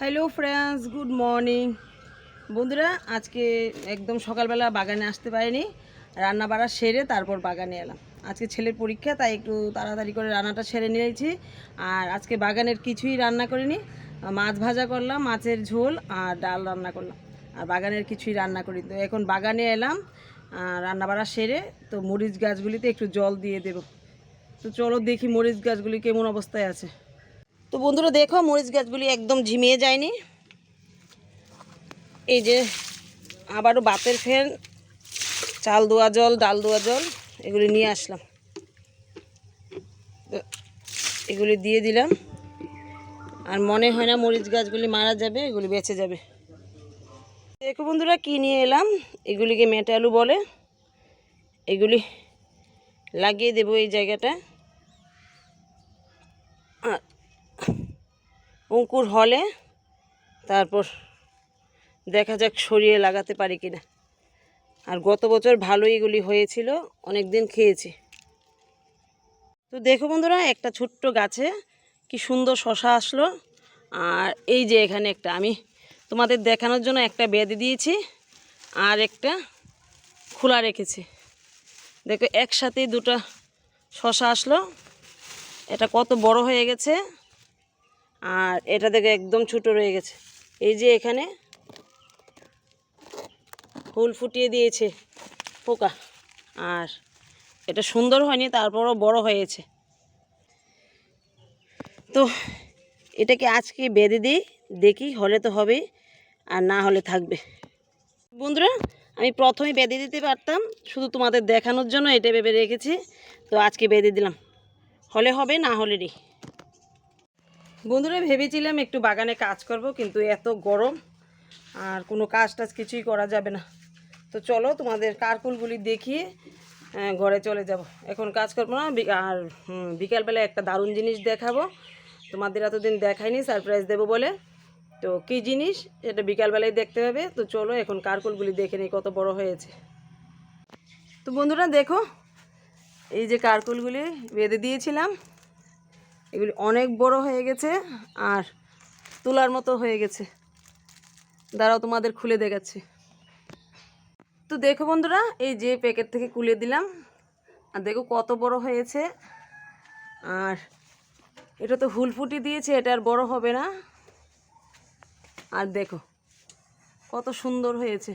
Hello friends good morning বন্ধুরা, আজকে একদম সকালবেলা বাগানে আসতে পারিনি। রান্না বাড়া সেরে তারপর বাগানে এলাম। আজকে ছেলের পরীক্ষা, তাই একটু তাড়াতাড়ি করে রান্নাটা সেরে নিয়েছি। আর আজকে বাগানের কিছুই রান্না করিনি। মাছ ভাজা করলাম, মাছের ঝোল আর ডাল রান্না করলাম। আর বাগানের কিছুই রান্না করি তো এখন বাগানে এলাম রান্না বাড়া সেরে তো মরিচ গাছগুলিতে একটু জল দিয়ে দেবো। তো চলো দেখি মরিচ গাছগুলি কেমন অবস্থায় আছে। তো বন্ধুরা দেখো, মরিচ গাছগুলি একদম ঝিমিয়ে যায়নি। এই যে আবারও বাতের ফেন, চাল দোয়া জল, ডাল দোয়া জল, এগুলি নিয়ে আসলাম। এগুলি দিয়ে দিলাম। আর মনে হয় না মরিচ গাছগুলি মারা যাবে, এগুলি বেঁচে যাবে। দেখো বন্ধুরা কি নিয়ে এলাম, এগুলিকে মেটালু বলে। এগুলি লাগিয়ে দেবো এই জায়গাটা। অঙ্কুর হলে তারপর দেখা যাক সরিয়ে লাগাতে পারি কিনা। আর গত বছর ভালোই এগুলি হয়েছিল অনেক দিন খেয়েছি। তো দেখো বন্ধুরা, একটা ছোট্ট গাছে কি সুন্দর শশা আসলো। আর এই যে এখানে একটা, আমি তোমাদের দেখানোর জন্য একটা বেঁধে দিয়েছি আর একটা খোলা রেখেছি। দেখো একসাথেই দুটো শশা আসলো। এটা কত বড় হয়ে গেছে। আর এটা দেখে একদম ছোট রয়ে গেছে। এই যে এখানে ফুল ফুটিয়ে দিয়েছে পোকা। আর এটা সুন্দর হয়নি, তারপরও বড় হয়েছে। তো এটাকে আজকে বেঁধে দিই, দেখি হলে তো হবেই আর না হলে থাকবে। বন্ধুরা, আমি প্রথমে বেঁধে দিতে পারতাম, শুধু তোমাদের দেখানোর জন্য এটা ভেবে রেখেছি। তো আজকে বেঁধে দিলাম। হলে হবে, না হলে নেই। বন্ধুরা, ভেবেছিলাম একটু বাগানে কাজ করব, কিন্তু এত গরম আর কোনো কাজ টাজ কিছুই করা যাবে না। তো চলো তোমাদের কারকুলগুলি দেখিয়ে ঘরে চলে যাব। এখন কাজ করব না আর বিকালবেলা একটা দারুণ জিনিস দেখাবো। তোমাদের এতদিন দেখায়নি সারপ্রাইজ দেবো বলে। তো কী জিনিস, এটা বিকালবেলায় দেখতে হবে। তো চলো এখন কারকুলগুলি দেখে নিই, কত বড় হয়েছে। তো বন্ধুরা, দেখো, এই যে কারকুলগুলি বেঁধে দিয়েছিলাম। এগুলি অনেক বড় হয়ে গেছে আর তোলার মতো হয়ে গেছে। দাঁড়াও, তোমাদের খুলে দেখাচ্ছি। তো দেখো বন্ধুরা, এই যে প্যাকেট থেকে খুলে দিলাম। আর দেখো কত বড় হয়েছে। আর এটা তো হুল ফুটি দিয়েছে, এটা আর বড় হবে না। আর দেখো, কত সুন্দর হয়েছে।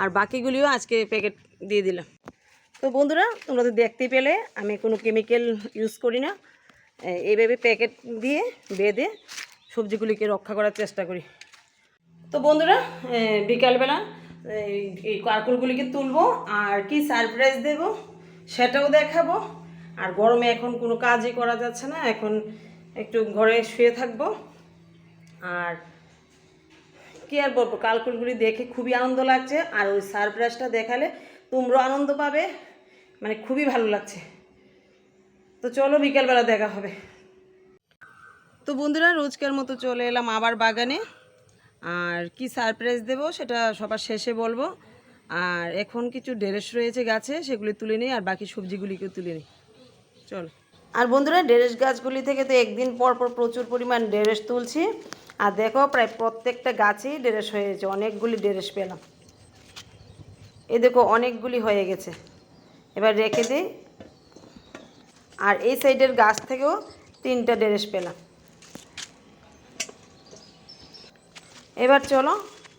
আর বাকিগুলিও আজকে প্যাকেট দিয়ে দিলাম। তো বন্ধুরা, তোমরা তো দেখতে পেলে, আমি কোনো কেমিক্যাল ইউজ করি না। এইভাবে প্যাকেট দিয়ে বেঁধে সবজিগুলিকে রক্ষা করার চেষ্টা করি। তো বন্ধুরা বিকালবেলা এই- কারকুলগুলিকে তুলবো, আর কি সারপ্রাইজ দেব সেটাও দেখাবো। আর গরমে এখন কোনো কাজই করা যাচ্ছে না, এখন একটু ঘরে শুয়ে থাকব। আর কি আর বলব কালকুলগুলি দেখে খুবই আনন্দ লাগছে, আর ওই সারপ্রাইজটা দেখালে তোমরাও আনন্দ পাবে। মানে খুবই ভালো লাগছে। তো চলো বিকালবেলা দেখা হবে। তো বন্ধুরা, রোজকার মতো চলে এলাম আবার বাগানে। আর কি সারপ্রাইজ দেব সেটা সবার শেষে বলব। আর এখন কিছু ড্রেস রয়েছে গাছে, সেগুলি তুলে নিই, আর বাকি সবজিগুলিকেও তুলে নিই। চলো। আর বন্ধুরা ডেরেস গাছগুলি থেকে তো একদিন পর পর প্রচুর পরিমাণ ডেরেস তুলছি। আর দেখো, প্রায় প্রত্যেকটা গাছেই ডেরেস হয়েছে অনেকগুলি ডেরেস পেলাম। এই দেখো অনেকগুলি হয়ে গেছে। এবার রেখে দিই। আর এই সাইডের গাছ থেকেও তিনটা ড্রেস পেলাম। এবার চলো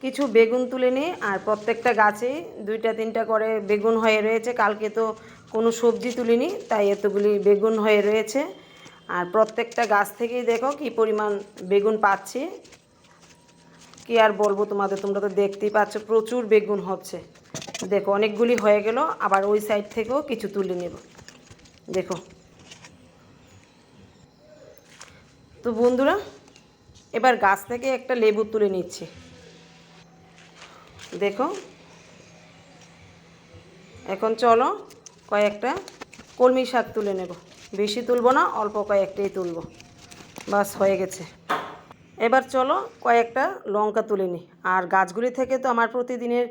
কিছু বেগুন তুলে নিই। আর প্রত্যেকটা গাছেই দুইটা তিনটা করে বেগুন হয়ে রয়েছে। কালকে তো কোনো সবজি তুলিনি, তাই এতগুলি বেগুন হয়ে রয়েছে। আর প্রত্যেকটা গাছ থেকেই দেখো কি পরিমাণ বেগুন পাচ্ছি। কি আর বলব তোমাদের, তোমরা তো দেখতেই পাচ্ছ প্রচুর বেগুন হচ্ছে। দেখো, অনেকগুলি হয়ে গেল, আবার ওই সাইড থেকেও কিছু তুলে নেব। দেখো। তো বন্ধুরা, এবার গাছ থেকে একটা লেবু তুলে নিচ্ছি। দেখো। এখন চলো কয়েকটা কলমি শাক তুলে নেব। বেশি তুলবো না, অল্প কয়েকটাই তুলবো। বাস, হয়ে গেছে। এবার চলো কয়েকটা লঙ্কা তুলে নিই। আর গাছগুলি থেকে তো আমার প্রতিদিনের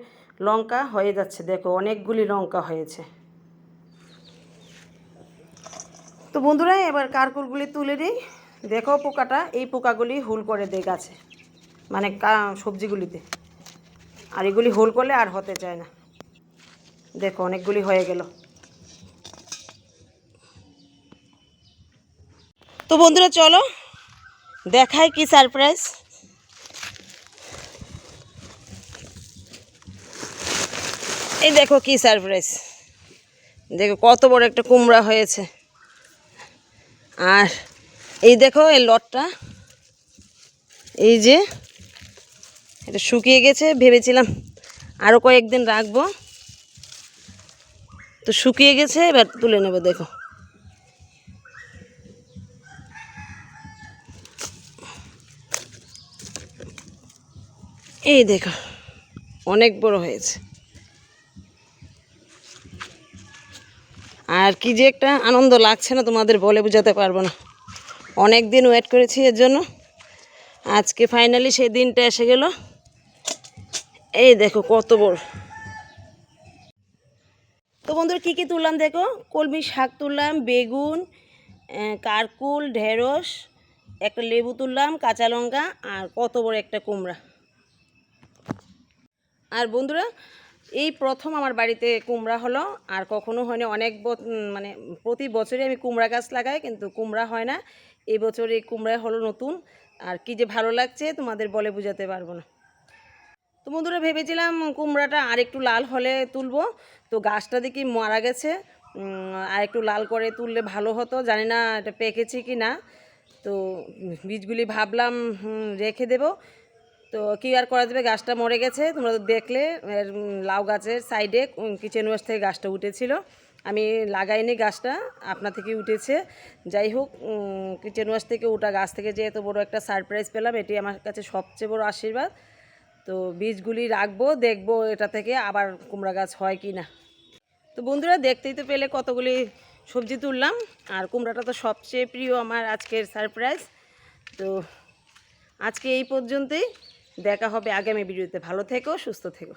লঙ্কা হয়ে যাচ্ছে। দেখো, অনেকগুলি লঙ্কা হয়েছে। তো বন্ধুরা, এবার কারকুলগুলি তুলে নিই। দেখো পোকাটা, এই পোকাগুলি হুল করে দেয় গাছে মানে সবজিগুলিতে। আর এগুলি হোল করলে আর হতে চায় না। দেখো, অনেকগুলি হয়ে গেল। তো বন্ধুরা, চলো দেখাই কি সারপ্রাইজ? এই দেখো কি সারপ্রাইজ। দেখো কত বড় একটা কুমড়া হয়েছে। আর এই দেখো এই লটটা। এই যে এটা শুকিয়ে গেছে, ভেবেছিলাম আরও কয়েকদিন রাখব। তো শুকিয়ে গেছে, এবার তুলে নেব, দেখো। এই দেখো, অনেক বড় হয়েছে। আর কি যে একটা আনন্দ লাগছে না তোমাদের বলে বোঝাতে পারব না। অনেক দিন ওয়েট করেছি এর জন্য। আজকে ফাইনালি সেই দিনটা এসে গেল। এই দেখো কত বড়। তো বন্ধুরা, কী কী তুললাম দেখো? কলমি শাক তুললাম, বেগুন কারকুল, ঢেঁড়স, একটা লেবু তুললাম, কাঁচা লঙ্কা, আর কত বড় একটা কুমড়া। আর বন্ধুরা, এই প্রথম আমার বাড়িতে কুমড়া হলো, আর কখনো হয়নি, অনেক মানে প্রতি বছরই আমি কুমড়া গাছ লাগাই, কিন্তু কুমড়া হয় না। এই বছর এই কুমড়া হলো নতুন, আর কি যে ভালো লাগছে তোমাদের বলে বোঝাতে পারব না। তো বন্ধুরা, ভেবেছিলাম কুমড়াটা আর একটু লাল হলে তুলবো, তো গাছটা দেখি মারা গেছে আর একটু লাল করে তুললে ভালো হতো, জানি না এটা পেকেছে কি না তো বীজগুলি ভাবলাম রেখে দেব তো কি আর করা যাবে গাছটা মরে গেছে। তোমরা তো দেখলে লাউ গাছের সাইডে কিচেন ওয়েস্ট থেকে গাছটা উঠেছিল। আমি লাগাইনি গাছটা, আপনা থেকে উঠেছে। যাই হোক কিচেন ওয়েস্ট থেকে ওটা গাছ থেকে যে এত বড় একটা সারপ্রাইজ পেলাম, এটি আমার কাছে সবচেয়ে বড় আশীর্বাদ। তো বীজগুলি রাখব, দেখব এটা থেকে আবার কুমড়া গাছ হয় কি না তো বন্ধুরা, দেখতেই তো পেলে কতগুলি সবজি তুললাম, আর কুমড়াটা তো সবচেয়ে প্রিয় আমার আজকের সারপ্রাইজ। তো আজকে এই পর্যন্তই। দেখা হবে আগামী ভিডিওতে। ভালো থেকো সুস্থ থেকো।